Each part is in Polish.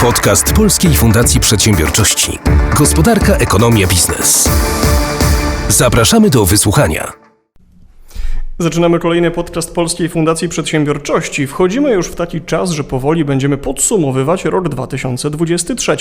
Podcast Polskiej Fundacji Przedsiębiorczości. Gospodarka, ekonomia, biznes. Zapraszamy do wysłuchania. Zaczynamy kolejny podcast Polskiej Fundacji Przedsiębiorczości. Wchodzimy już w taki czas, że powoli będziemy podsumowywać rok 2023.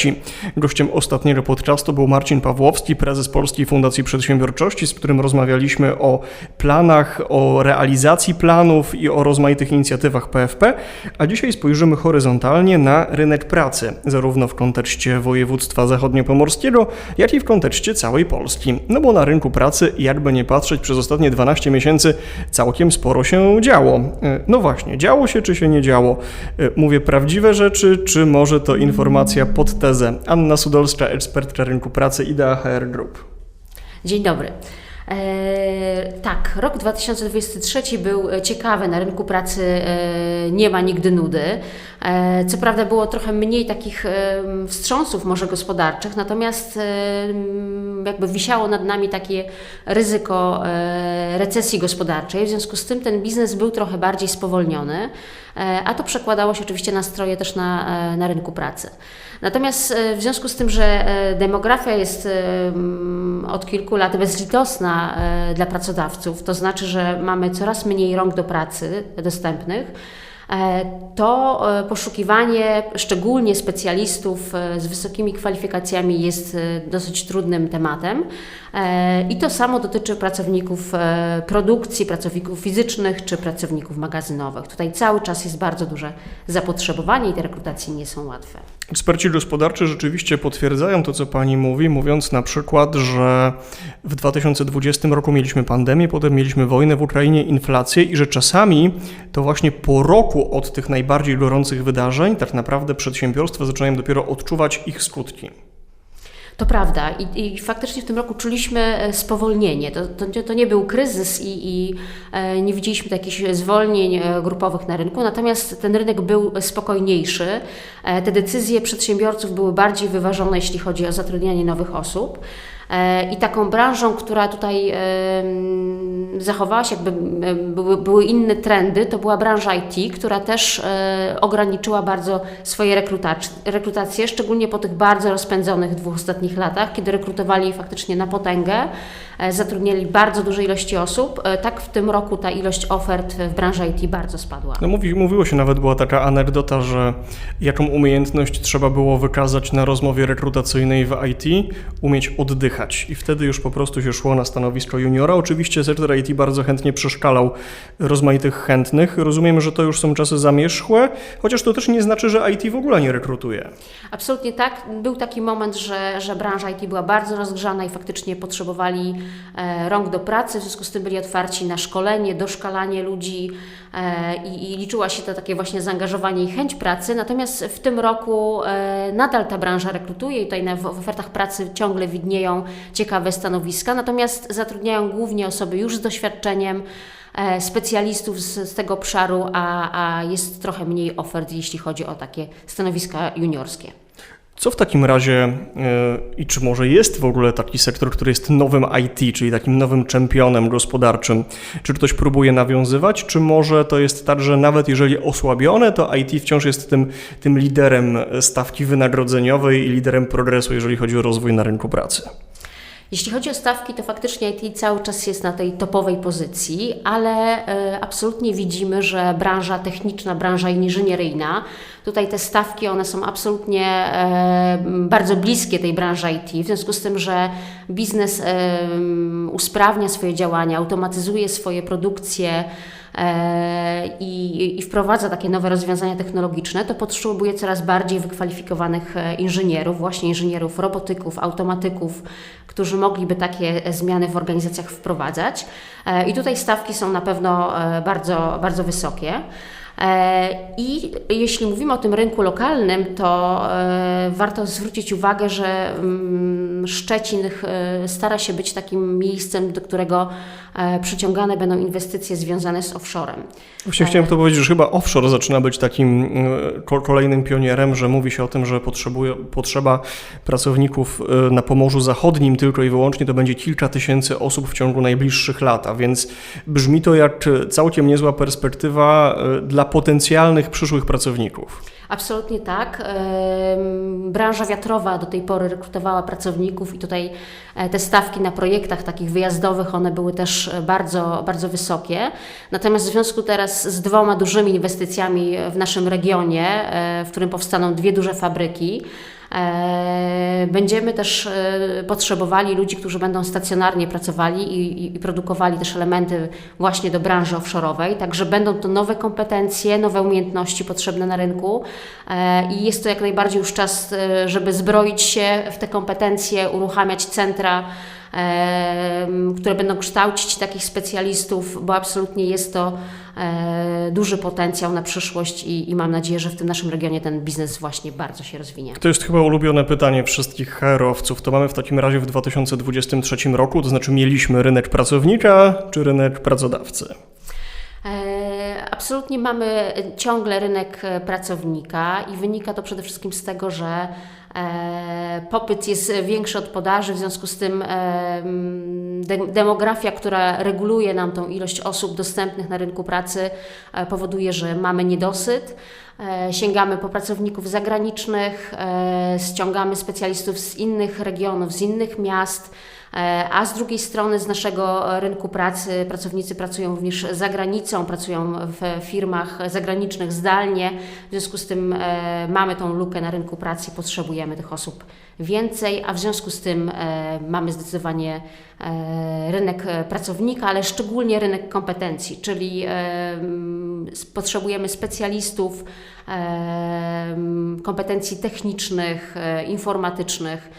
Gościem ostatniego podcastu był Marcin Pawłowski, prezes Polskiej Fundacji Przedsiębiorczości, z którym rozmawialiśmy o planach, o realizacji planów i o rozmaitych inicjatywach PFP, a dzisiaj spojrzymy horyzontalnie na rynek pracy, zarówno w kontekście województwa zachodniopomorskiego, jak i w kontekście całej Polski. No bo na rynku pracy, jakby nie patrzeć, przez ostatnie 12 miesięcy całkiem sporo się działo. E, No właśnie, działo się czy się nie działo? E, Mówię prawdziwe rzeczy, czy może to informacja pod tezę? Anna Sudolska, ekspertka rynku pracy Idea HR Group. Dzień dobry. E, tak, rok 2023 był ciekawy na rynku pracy, e, nie ma nigdy nudy. E, co prawda było trochę mniej takich e, wstrząsów może gospodarczych, natomiast e, jakby wisiało nad nami takie ryzyko e, recesji gospodarczej. W związku z tym ten biznes był trochę bardziej spowolniony, e, a to przekładało się oczywiście na stroje też na, e, na rynku pracy. Natomiast e, w związku z tym, że e, demografia jest e, od kilku lat bezlitosna e, dla pracodawców, to znaczy, że mamy coraz mniej rąk do pracy dostępnych, e, to e, poszukiwanie szczególnie specjalistów e, z wysokimi kwalifikacjami jest e, dosyć trudnym tematem. E, I to samo dotyczy pracowników e, produkcji, pracowników fizycznych czy pracowników magazynowych. Tutaj cały czas jest bardzo duże zapotrzebowanie i te rekrutacje nie są łatwe. Eksperci gospodarczy rzeczywiście potwierdzają to, co pani mówi, mówiąc na przykład, że w 2020 roku mieliśmy pandemię, potem mieliśmy wojnę w Ukrainie, inflację i że czasami to właśnie po roku od tych najbardziej gorących wydarzeń tak naprawdę przedsiębiorstwa zaczynają dopiero odczuwać ich skutki. To prawda I, i faktycznie w tym roku czuliśmy e, spowolnienie. To, to, to nie był kryzys i, i e, nie widzieliśmy jakichś zwolnień e, grupowych na rynku, natomiast ten rynek był spokojniejszy. Te decyzje przedsiębiorców były bardziej wyważone, jeśli chodzi o zatrudnianie nowych osób. E, I taką branżą, która tutaj e, zachowała się, jakby e, były, były inne trendy, to była branża IT, która też ograniczyła bardzo swoje rekrutac- rekrutacje, szczególnie po tych bardzo rozpędzonych dwóch ostatnich latach, kiedy rekrutowali faktycznie na potęgę, zatrudniali bardzo duże ilości osób. Tak w tym roku ta ilość ofert w branży IT bardzo spadła. No mówi, mówiło się nawet, była taka anegdota, że jaką umiejętność trzeba było wykazać na rozmowie rekrutacyjnej w IT, umieć oddychać. I wtedy już po prostu się szło na stanowisko juniora. Oczywiście sektor IT bardzo chętnie przeszkalał rozmaitych chętnych. Rozumiem, że to już są czasy zamierzchłe, chociaż to też nie znaczy, że IT w ogóle nie rekrutuje. Absolutnie tak. Był taki moment, że, że branża IT była bardzo rozgrzana i faktycznie potrzebowali e, rąk do pracy, w związku z tym byli otwarci na szkolenie, doszkalanie ludzi i, i liczyła się to takie właśnie zaangażowanie i chęć pracy. Natomiast w tym roku e, nadal ta branża rekrutuje i tutaj na, w ofertach pracy ciągle widnieją ciekawe stanowiska, natomiast zatrudniają głównie osoby już z doświadczeniem, e, specjalistów z, z tego obszaru, a, a jest trochę mniej ofert, jeśli chodzi o takie stanowiska juniorskie. Co w takim razie e, i czy może jest w ogóle taki sektor, który jest nowym IT, czyli takim nowym czempionem gospodarczym? Czy ktoś próbuje nawiązywać, czy może to jest tak, że nawet jeżeli osłabione, to IT wciąż jest tym, tym liderem stawki wynagrodzeniowej i liderem progresu, jeżeli chodzi o rozwój na rynku pracy? Jeśli chodzi o stawki, to faktycznie IT cały czas jest na tej topowej pozycji, ale e, absolutnie widzimy, że branża techniczna, branża inżynieryjna, tutaj te stawki, one są absolutnie e, bardzo bliskie tej branży IT, w związku z tym, że biznes usprawnia swoje działania, automatyzuje swoje produkcje, i, i wprowadza takie nowe rozwiązania technologiczne, to potrzebuje coraz bardziej wykwalifikowanych e, inżynierów, właśnie inżynierów, robotyków, automatyków, którzy mogliby takie e, zmiany w organizacjach wprowadzać. E, I tutaj stawki są na pewno e, bardzo, bardzo wysokie. E, I jeśli mówimy o tym rynku lokalnym, to e, warto zwrócić uwagę, że mm, Szczecin e, stara się być takim miejscem, do którego e, przyciągane będą inwestycje związane z offshorem. Właśnie chciałem to powiedzieć, że chyba offshore zaczyna być takim e, ko- kolejnym pionierem, że mówi się o tym, że potrzebuje, potrzeba pracowników e, na Pomorzu Zachodnim tylko i wyłącznie to będzie kilka tysięcy osób w ciągu najbliższych lat, a więc brzmi to jak całkiem niezła perspektywa e, dla potencjalnych przyszłych pracowników. Absolutnie tak. Branża wiatrowa do tej pory rekrutowała pracowników i tutaj e, te stawki na projektach takich wyjazdowych, one były też e, bardzo, bardzo wysokie. Natomiast w związku teraz z dwoma dużymi inwestycjami w naszym regionie, e, w którym powstaną dwie duże fabryki, E, Będziemy też e, potrzebowali ludzi, którzy będą stacjonarnie pracowali i, i, produkowali też elementy właśnie do branży offshore'owej, także będą to nowe kompetencje, nowe umiejętności potrzebne na rynku e, i jest to jak najbardziej już czas, e, żeby zbroić się w te kompetencje, uruchamiać centra, e, które będą kształcić takich specjalistów, bo absolutnie jest to duży potencjał na przyszłość i, i mam nadzieję, że w tym naszym regionie ten biznes właśnie bardzo się rozwinie. To jest chyba ulubione pytanie wszystkich HR-owców. To mamy w takim razie w 2023 roku, to znaczy mieliśmy rynek pracownika czy rynek pracodawcy? E, Absolutnie mamy ciągle rynek pracownika i wynika to przede wszystkim z tego, że popyt jest większy od podaży, w związku z tym e, de- demografia, która reguluje nam tą ilość osób dostępnych na rynku pracy, e, powoduje, że mamy niedosyt. E, Sięgamy po pracowników zagranicznych, e, ściągamy specjalistów z innych regionów, z innych miast. E, A z drugiej strony z naszego rynku pracy pracownicy pracują również za granicą, pracują w firmach zagranicznych zdalnie. W związku z tym mamy tą lukę na rynku pracy i potrzebujemy tych osób więcej, a w związku z tym e, mamy zdecydowanie e, rynek e, pracownika, ale szczególnie rynek kompetencji, czyli potrzebujemy specjalistów, kompetencji technicznych, informatycznych.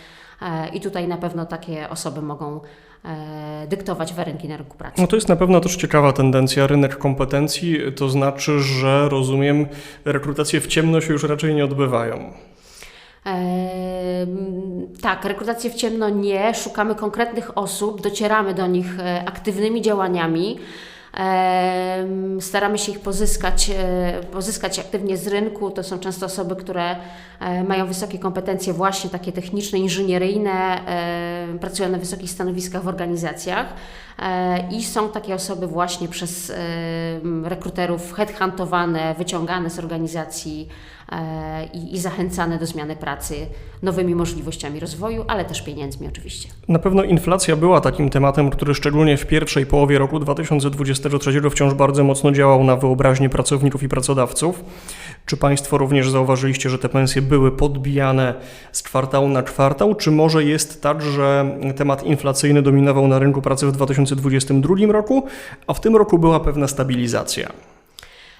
I tutaj na pewno takie osoby mogą dyktować warunki na rynku pracy. No to jest na pewno też ciekawa tendencja, rynek kompetencji, to znaczy, że rozumiem, rekrutacje w ciemno się już raczej nie odbywają. Tak, rekrutację w ciemno nie, szukamy konkretnych osób, docieramy do nich e, aktywnymi działaniami. Staramy się ich pozyskać, e, pozyskać aktywnie z rynku. To są często osoby, które e, mają wysokie kompetencje, właśnie takie techniczne, inżynieryjne, pracują na wysokich stanowiskach w organizacjach. I są takie osoby właśnie przez rekruterów headhuntowane, wyciągane z organizacji i, i zachęcane do zmiany pracy nowymi możliwościami rozwoju, ale też pieniędzmi oczywiście. Na pewno inflacja była takim tematem, który szczególnie w pierwszej połowie roku 2023 wciąż bardzo mocno działał na wyobraźnię pracowników i pracodawców. Czy Państwo również zauważyliście, że te pensje były podbijane z kwartału na kwartał? Czy może jest tak, że temat inflacyjny dominował na rynku pracy w 2022 roku, a w tym roku była pewna stabilizacja?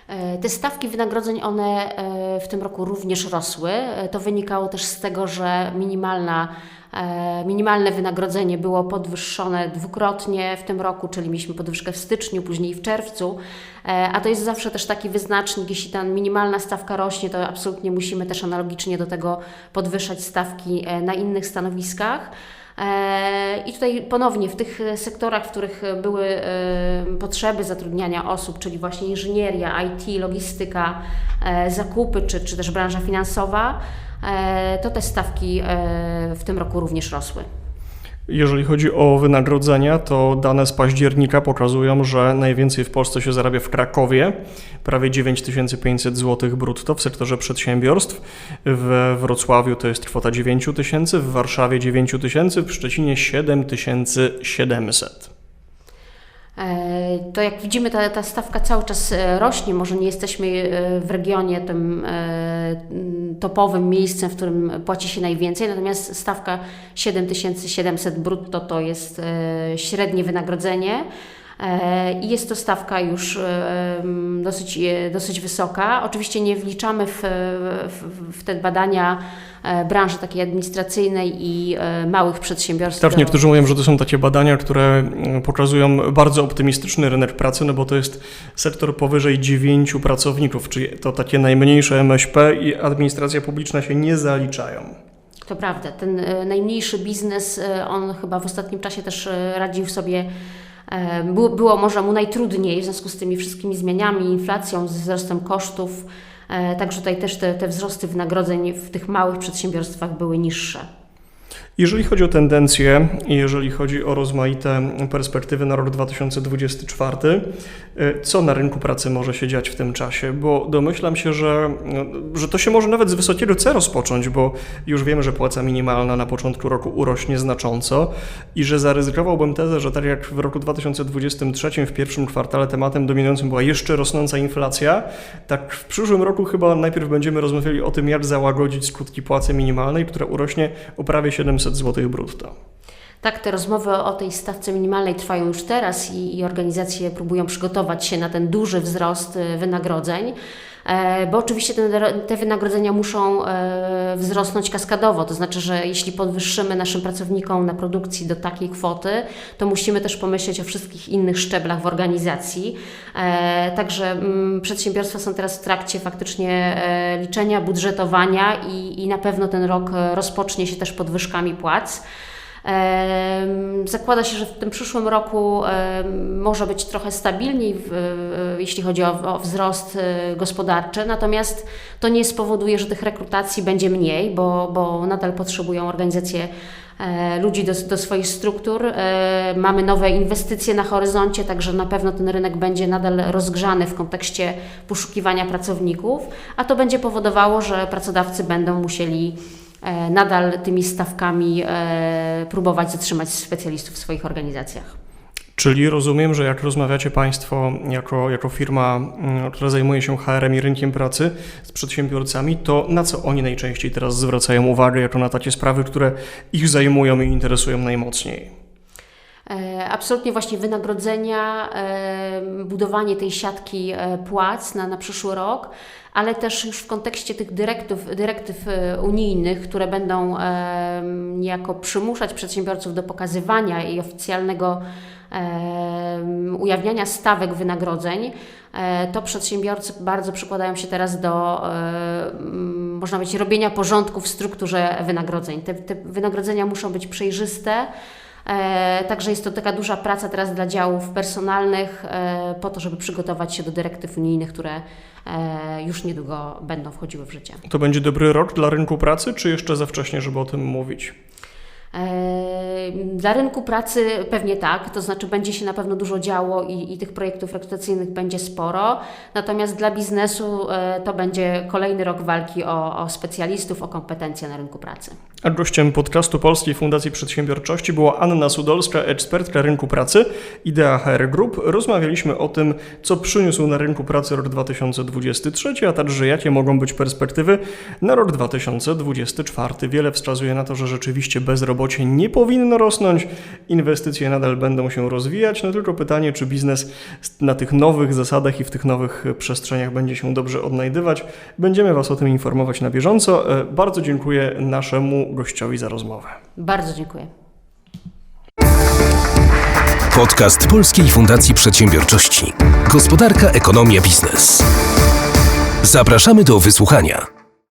E, Te stawki wynagrodzeń, one e, w tym roku również rosły. E, To wynikało też z tego, że minimalna, minimalne wynagrodzenie było podwyższone dwukrotnie w tym roku, czyli mieliśmy podwyżkę w styczniu, później w czerwcu. E, A to jest zawsze też taki wyznacznik, jeśli ta minimalna stawka rośnie, to absolutnie musimy też analogicznie do tego podwyższać stawki e, na innych stanowiskach. E, I tutaj ponownie w tych e, sektorach, w których e, były e, potrzeby zatrudniania osób, czyli właśnie inżynieria, IT, logistyka, e, zakupy czy, czy też branża finansowa, e, to te stawki e, w tym roku również rosły. Jeżeli chodzi o wynagrodzenia, to dane z października pokazują, że najwięcej w Polsce się zarabia w Krakowie, prawie 9500 zł brutto w sektorze przedsiębiorstw. W Wrocławiu to jest kwota 9000, w Warszawie 9000, w Szczecinie 7700. E, To jak widzimy, ta, ta stawka cały czas e, rośnie. Może nie jesteśmy e, w regionie tym e, topowym miejscem, w którym płaci się najwięcej, natomiast stawka 7700 brutto to jest średnie wynagrodzenie. E, I jest to stawka już e, dosyć, e, dosyć wysoka. Oczywiście nie wliczamy w, w, w te badania branży takiej administracyjnej i małych przedsiębiorstw. Tak, do- niektórzy mówią, że to są takie badania, które pokazują bardzo optymistyczny rynek pracy, no bo to jest sektor powyżej 9 pracowników, czyli to takie najmniejsze MŚP i administracja publiczna się nie zaliczają. To prawda, ten najmniejszy biznes, on chyba w ostatnim czasie też radził sobie, było, było może mu najtrudniej w związku z tymi wszystkimi zmianami, inflacją, wzrostem kosztów. E, Także tutaj też te, te wzrosty wynagrodzeń w tych małych przedsiębiorstwach były niższe. Jeżeli chodzi o tendencje i jeżeli chodzi o rozmaite perspektywy na rok 2024, y, co na rynku pracy może się dziać w tym czasie? Bo domyślam się, że, no, że to się może nawet z wysokiego C rozpocząć, bo już wiemy, że płaca minimalna na początku roku urośnie znacząco i że zaryzykowałbym tezę, że tak jak w roku 2023 w pierwszym kwartale tematem dominującym była jeszcze rosnąca inflacja, tak w przyszłym roku chyba najpierw będziemy rozmawiali o tym, jak załagodzić skutki płacy minimalnej, która urośnie o prawie 700 zł brutto. Tak, te rozmowy o tej stawce minimalnej trwają już teraz i, i organizacje próbują przygotować się na ten duży wzrost y, wynagrodzeń. E, Bo oczywiście te, wynagrodzenia muszą e, wzrosnąć kaskadowo, to znaczy, że jeśli podwyższymy naszym pracownikom na produkcji do takiej kwoty, to musimy też pomyśleć o wszystkich innych szczeblach w organizacji. E, Także mm, przedsiębiorstwa są teraz w trakcie faktycznie liczenia, budżetowania i, i na pewno ten rok rozpocznie się też podwyżkami płac. Zakłada się, że w tym przyszłym roku może być trochę stabilniej, w- jeśli chodzi o, wzrost e, gospodarczy, natomiast to nie spowoduje, że tych rekrutacji będzie mniej, bo, bo nadal potrzebują organizacje e, ludzi do, do swoich struktur. E, Mamy nowe inwestycje na horyzoncie, także na pewno ten rynek będzie nadal rozgrzany w kontekście poszukiwania pracowników, a to będzie powodowało, że pracodawcy będą musieli e, nadal tymi stawkami e, próbować zatrzymać specjalistów w swoich organizacjach. Czyli rozumiem, że jak rozmawiacie Państwo jako, jako firma, mm, która zajmuje się HR-em i rynkiem pracy z przedsiębiorcami, to na co oni najczęściej teraz zwracają uwagę, jako na takie sprawy, które ich zajmują i interesują najmocniej? E, Absolutnie właśnie wynagrodzenia, e, budowanie tej siatki e, płac na, na przyszły rok, ale też już w kontekście tych dyrektyw, dyrektyw unijnych, które będą niejako przymuszać przedsiębiorców do pokazywania i oficjalnego ujawniania stawek wynagrodzeń, to przedsiębiorcy bardzo przykładają się teraz do, można powiedzieć, robienia porządku w strukturze wynagrodzeń. Te, te wynagrodzenia muszą być przejrzyste, Także jest to taka duża praca teraz dla działów personalnych e, po to, żeby przygotować się do dyrektyw unijnych, które e, już niedługo będą wchodziły w życie. To będzie dobry rok dla rynku pracy, czy jeszcze za wcześnie, żeby o tym mówić? E, Dla rynku pracy pewnie tak, to znaczy będzie się na pewno dużo działo i, i tych projektów rekrutacyjnych będzie sporo, natomiast dla biznesu e, to będzie kolejny rok walki o, o specjalistów, o kompetencje na rynku pracy. A gościem podcastu Polskiej Fundacji Przedsiębiorczości była Anna Sudolska, ekspertka rynku pracy Idea HR Group. Rozmawialiśmy o tym, co przyniósł na rynku pracy rok 2023, a także jakie mogą być perspektywy na rok 2024. Wiele wskazuje na to, że rzeczywiście bezrobocie nie powinno rosnąć, inwestycje nadal będą się rozwijać, no tylko pytanie, czy biznes na tych nowych zasadach i w tych nowych przestrzeniach będzie się dobrze odnajdywać. Będziemy Was o tym informować na bieżąco. E, Bardzo dziękuję naszemu gościowi za rozmowę. Bardzo dziękuję. Podcast Polskiej Fundacji Przedsiębiorczości. Gospodarka, ekonomia, biznes. Zapraszamy do wysłuchania.